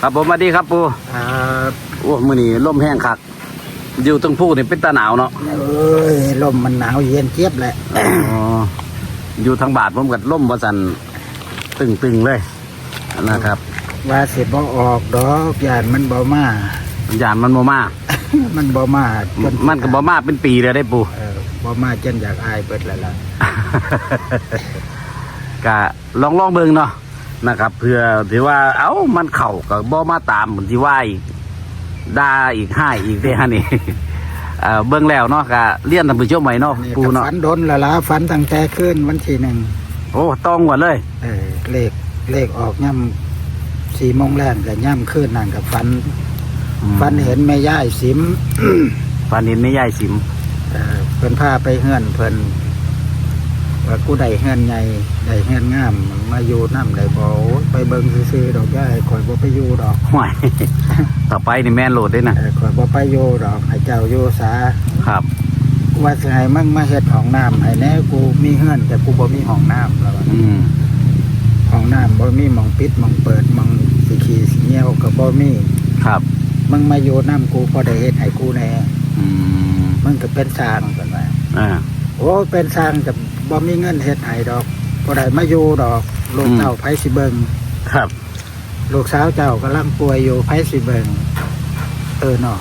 ครับผมสวัสดีครับปูครับโอ้มื้อนี้ลมแห้งคัก อยู่ตรงผู้นี่เป็นตาหนาวเนาะเอ้ยลมมันหนาวเย็นเจี๊ยบแหละอ๋ออยู่ทางบาทผมกับลมว่าสันตึงๆเลยนะครับว่าสิบ่ออกดอกยานมันบ่มายานมันบ่มา มันบ่มาจนมันก็บ่มาเป็นปีเลยได้ปูเออบ่มาจนอยากอายเบิดแล้วล่ะก็ลองลองเบิ่งเนาะ นะครับ เพื่อถือว่า เอ้ามันเข่ากับบ่มาตามเหมือนที่ว่าอีกด่าอีกให้อีกได้ฮะนี่เอ่อเบิ่งแล้วเนาะก็เลี้ยนท่านผู้ชมไว้เนาะนี่ปูก็เนาะฝันโดนและล่ะฝันตั้งแต่คืนวันที่หนึ่งโอ้ต้องกว่าเลยเออเลขเลขออกย่ำสี่โมงแรกกับย่ำคืนนั่นกับฝันฝันเห็นแม่ย่ายสิมฟันเห็นไม่ย่ายสิมเอ่อเพิ่นพาไปเฮือนเพิ่น ว่ากูได้เฮือนใหญ่ได้เฮือนงาม มาอยู่น้ำได้บ่โอ้ยไปเบิ่งซื่อๆดอกย่ายข่อยบ่ไปอยู่ดอกห่วยต่อไปนี่แม่นโหลดได้นะเออข่อยบ่ไปอยู่ดอกให้เจ้าอยู่ซาครับว่าสิให้มึงมาเฮ็ดห้องน้ำให้แน่กูมีเฮือนแต่กูบ่มีห้องน้ำแล้วว่าอืมห้องน้ำบ่มีหม่องปิดหม่องเปิดหม่องสิขี้สิเหี่ยวก็บ่มีครับมึงมาอยู่น้ำกูพอได้เฮ็ดให้กูแน่อืมมึงก็เป็นสร้างเพิ่นว่าอ่าโอ้เป็นสร้างแต่ บ่มีเงินเฮ็ดให้ดอกบ่ได้มาอยู่ดอกลูกอืมเต้าไผสิเบิ่งครับ ลูกสาวเจ้ากำลังป่วยอยู่ไผสิเบิ่งเออเนาะ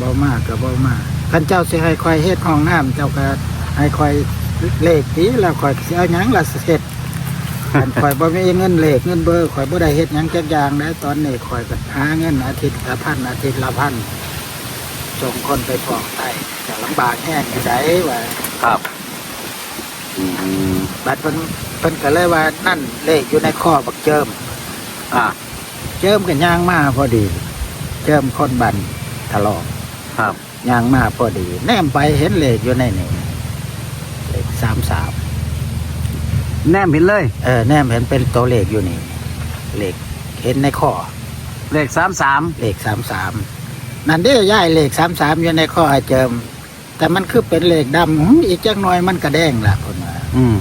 บ่มากก็บ่มากคันเจ้าสิให้คอยเฮ็ดห้องน้ำเจ้าก็ให้คอยเลขตีแล้วคอยสิเอาหยังล่ะเฮ็ดคันคอยบ่มีเงินเลขเงินเบอร์คอยบ่ได้เฮ็ดหยังจักอย่างได้ตอนนี้คอยก็หาเงินอาทิตย์ละพันอาทิตย์ละพันส่งคนไปฟอกไตจะลำบากแห้งอยู่ไดว่าครับอืม บัดเพิ่นเพิ่นก็เลยว่านั่นเลขอยู่ในข้อบักเจิม อ่า เจิมกันย่างมาพอดี เจิมคนบันทะเลาะครับย่างมาพอดี แนมไปเห็นเลขอยู่ในนี่เลขสามสามแนมเห็นเลย เออแนมเห็นเป็นตัวเลขอยู่นี่เลขเห็นในข้อเลขสามสามเลขสามสามนั่นเด้ย่ายเลขสามสามอยู่ในข้อไอ้เจิม แต่มันคือเป็นเลขดำหึอีกจักหน่อยมันกระแดงล่ะคนว่า อืม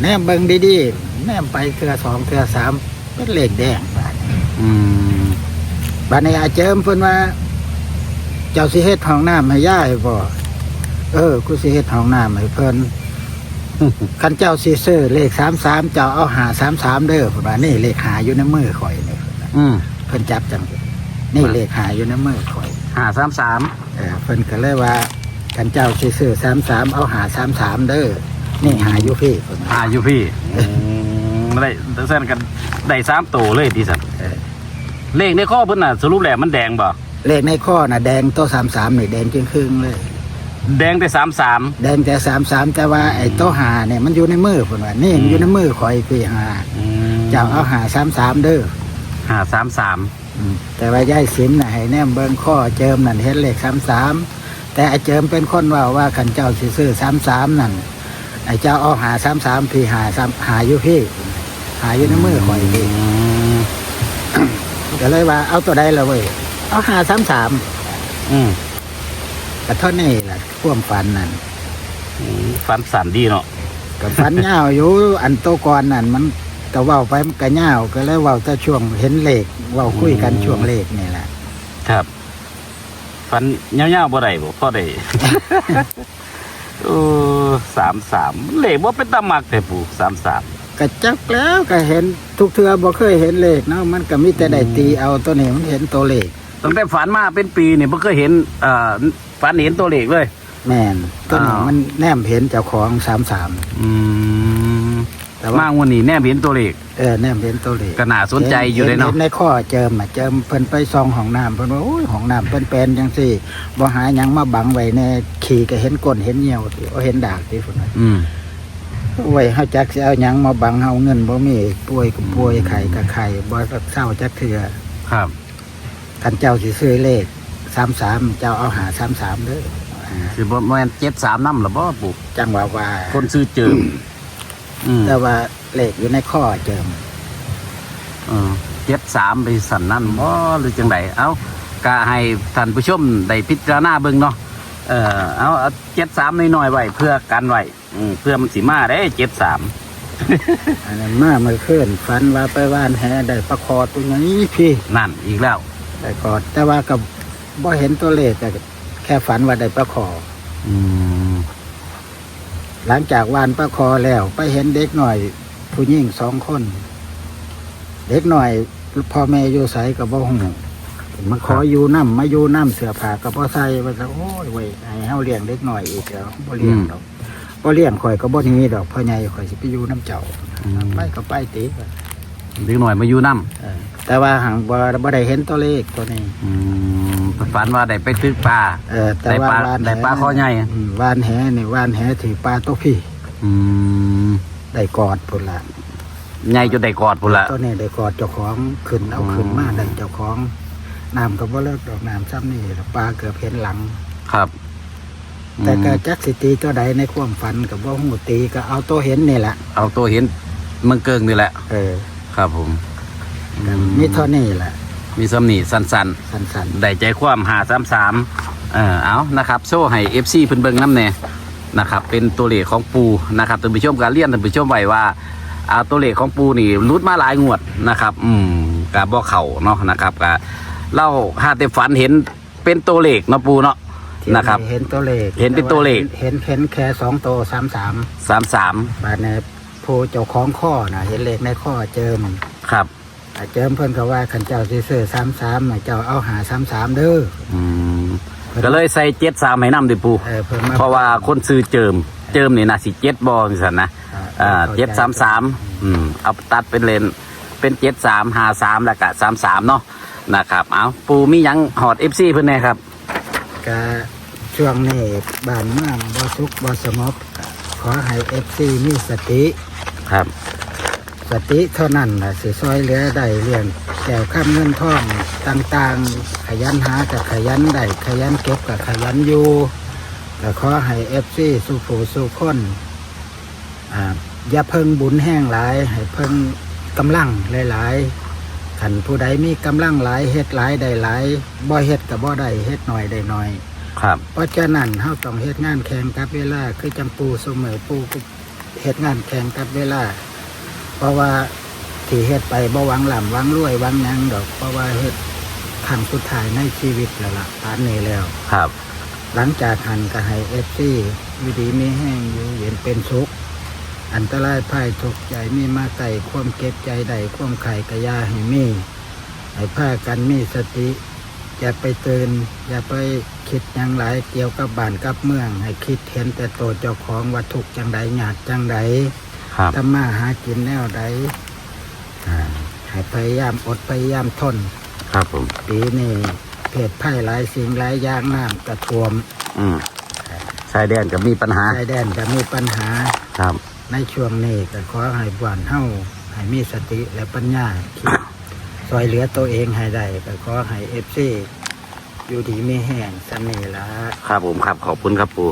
แนมเบิ่งดีๆแนมไปเทือสองเทือสามเป็นเลขแดงบาดนี้อืมบาดนี้อาเจิมเพิ่นว่า เจ้าสิเฮ็ดห้องน้ำให้ย่ายบ่เออกูสิเฮ็ดห้องน้ำให้เพิ่นคันเจ้าสิซื้อเลขสามสามเจ้าเอาหาสามสามเด้อเพิ่นว่านี่เลขหาอยู่ในมือข่อยนี่เพิ่นว่าอืมเพิ่นจับจังซี่นี่เลขหาอยู่ในมือข่อยห้าสามสามเออเพิ่นก็เลยว่าคันเจ้าสิซื้อสามสามเอาหาสามสามเด้อ นี่หาอยู่พี่เพิ่นว่าอ่าอยู่พี่อืมได้เส้นกันได้สามตัวเลยที่สันเออเลขในข้อเพิ่นน่ะสรุปแล้วมันแดงบ่เลขในข้อน่ะแดงโต๊ะสามสามนี่แดงครึ่งๆเลย แดงแต่สามสาม แดงแต่สามสามแต่ว่าไอ้โต๊ะหาเนี่ยมันอยู่ในมือเพิ่นว่านี่มันอยู่ในมือข่อยพี่หาเจ้าเอาหาสามสามเด้อห้าสามสามอืมแต่ว่ายายสิมน่ะให้แนมเบิ่งข้อเจิมนั่นเห็นเลขสามสามแต่ไอ้เจิมเป็นคนว่าว่าขันเจ้าสิซื้อสามสามนั่น ไอ้เจ้าเอาหาสามสามพี่หาสามหาอยู่พี่ หาอยู่ในมือข่อยพี่ก็เลยว่าเอาตัวใดละเว้ยเอาหาสามสามอืมก็เท่านี้แหละความฝันนั่นอืมฟันสันดีเนาะก็ฝันยาวอยู่อันโตก่อนนั่นมันก็เว้าไปมันก็ยาวก็เลยเว้าแต่ช่วงเห็นเลขเว้าคุยกันช่วงเลขนี่แหละ ครับฟันเงี้ยวๆบ่ได้บ่พอได้เออ สามสามเลขว่าเป็นตามักแต่ปู่สามสามก็จักแล้วก็เห็นทุกเทือบ่เคยเห็นเลขเนาะมันก็มีแต่ได้ตีเอาตัวนี้มันเห็นตัวเลขตั้งแต่ฝันมาเป็นปีเนี่ยบ่เคยเห็นเอ่อฝันเห็นตัวเลขเลย แม่นตัวนี้อ้าวมันแนมเห็นเจ้าของสามสามอืม แต่ว่ามากวันนี้แน่เห็นตัวเลขเออแนมเห็นตัวเลขก็น่าสนใจอยู่เลยเนาะห็ในข้อเจิมอะเจิมเพิ่นไปซองห้องน้ำเพิ่นว่าโอ้ยห้องน้ำเพิ่นเป็นจังซี่บ่หาหยังมาบังไว้แน่ขี่ก็เห็นก้นเห็นเหี่ยวติเอาเห็นดากติพุ่นว่าอืมไว้เฮาจักสิเอาหยังมาบังเฮาเงินบ่มีป่วยก็ป่วยไข้ก็ไข้บ่เศร้าจักเทื่อครับ คันเจ้าสิซื้อเลข33เจ้าเอาหา33เด้ออ่าคือบ่แม่นเจ็ดสามน้ำหรอบ่ปู่จังว่าว่าคนซื้อเจิม อืม แต่ว่าเลขอยู่ในข้อเจิม เออเจ็ดสามไปสั่นนั่นบ่หรือจังไดเอ้าก็ให้ท่านผู้ชมได้พิจารณาเบิ่งเนาะเออเอาเจ็ดสามน้อยๆไว้เพื่อกันไว้อืมเพื่อมันสิมาได้เจ็ดสามอันนั้นมาเมื่อคืนฝันว่าไปว่านแหได้ปลาคอตัวนี้พี่นั่นอีกแล้วได้กอดแต่ว่ากับบ่เห็นตัวเลขแต่แค่ฝันว่าได้ปลาคออืม หลังจากวานปลาคอแล้ว ไปเห็นเด็กหน่อย ผู้หญิงสองคน เด็กหน่อยพ่อแม่อยู่ใสกับบ่หูมาขออยู่น้ำมาอยู่น้ำเสือผ้ากับบ่ใส่ว่าจะโอ้ยเว้ยให้เฮาเลี้ยงเด็กหน่อยอีกแล้วบ่เลี้ยงดอกบ่เลี้ยงข่อยก็บ่หนี้ดอกพ่อใหญ่ข่อยสิไปอยู่น้ำเจ้าไปก็ไปติเด็กหน่อยมาอยู่น้เออแต่ว่าหังบ่บ่ได้เห็นตัวเลขตัวนี้ำอืม ฝันว่าได้ไปตึกปลาเออแต่ได้ว่าปลาว่านได้ปลาคอใหญ่อืมว่านแหนี่ว่านแหถือปลาตัวพี่อืมได้กอดพุ่นละใหญ่จนได้กอดพุ่นละ ตัวนี้ได้กอดเจ้าของขึ้นเอาอืมขึ้นมาได้เจ้าของน้ำก็บ่เลิกดอกน้ำซ้ำนี่ล่ะปลาเกือบเห็นหลัง ครับแต่ก็อืมจักสิตีตัวใดในความฝันกับว่าหูตีก็เอาตัวเห็นนี่แหละเอาตัวเห็นเมืองเกิงนี่แหละ เออครับผมอืมีเท่านี้แหละ มีสำนีสันสันๆได้ใจความหาสามสามเออเอานะครับ โซ่ให้เอฟซีเพิ่นเบิ่งน้ำแน่นะครับ เป็นตัวเลขของปูนะครับท่านผู้ชมการเรียนท่านผู้ชมไว้ว่าเอาตัวเลขของปูนี่รุดมาหลายงวดนะครับ อืมกาบ่เข่าเนาะนะครับกาเล่าหาแต่ฝันเห็นเป็นตัวเลขเนาะปูเนาะๆที่นะครับ เห็นตัวเลขเห็นเป็นตัวเลข เห็นเห็นแค่สองตัวสามสามสามสามบาดในผู้เจ้าของข้อนะเห็นเลขในข้อเจิม ครับ อ่าเจิมเพิ่นก็ว่าขันเจ้าสิซื้อสามสามเจ้าเอาหาสามสามเด้ออืมก็เลยใส่เจ็ดสามให้น้ำดิปูเออเพิ่นมาเพราะว่าคนซื้อเจิม เจิมนี่นะสิเจ็ดบอสันนะอ่าเจ็ดสามสามอืมเอาตัดเป็นเลนเป็นเจ็ดสามหาสามแล้วก็สามสามเนาะนะครับเอาปูมีหยังหอดเอฟซีเพื่อนแน่ครับก็ช่วงนี้บ้านเมืองบ่สุขบ่สงบขอให้เอฟซีมีสติครับ สติเท่านั้นล่ะสิซอยเหลือได้เรื่องแก้วข้ามเงินทองต่างๆ ขยันหากับขยันได้ขยันเก็บกับขยันอยู่ก็ขอให้เอฟซีสู้ผู้สู้คนอ่าอย่าเพิ่งบุญแห้งหลาย ให้เพิ่งกำลังหลายๆขันผู้ใดมีกำลังหลายเฮ็ดหลายได้หลายบ่เฮ็ดกับบ่ได้เฮ็ดหน่อยได้หน่อย ครับ เพราะฉะนั้นเฮาต้องเฮ็ดงานแข่งกับเวลา คือจังปูเสมอปูก็เฮ็ดงานแข่งกับเวลา เพราะว่าที่เฮ็ดไปบ่หวังหล่ำหวังรวยหวังหยังดอก เพราะว่าเฮ็ดครั้งสุดท้ายในชีวิตแล้วล่ะผ่านนี้แล้ว ครับ หลังจากหันก็ให้เอฟซีวิดีมีแห้งอยู่เย็นเป็นสุข อันตรายภัยทุกข์ใจมีมาไก่ความเก็บใจใดความไข่กระยาให้มีให้ผ้ากันมีสติ อย่าไปตื่นอย่าไปคิดหยังหลายเกี่ยวกับบ้านกับเมือง ให้คิดเห็นแต่ตัวเจ้าของวัตถุกข์จังใดหยาดจังใด ครับทำมาหากินแนวใดอ่าให้พยายามอดพยายามทน ครับผม ปีนี้เพศภัยหลายสิ่งหลายอย่างน้ำกระท่วมอืมชายแดนก็มีปัญหา ชายแดนจะมีปัญหา ครับ ในช่วงนี้ก็ขอให้บ้านเฮาให้มีสติและปัญญาคิดซอยเหลือตัวเองให้ได้ก็ขอให้เอฟซีอยู่ดีไม่แห้งสำนีละครับผมครับ ขอบคุณครับปู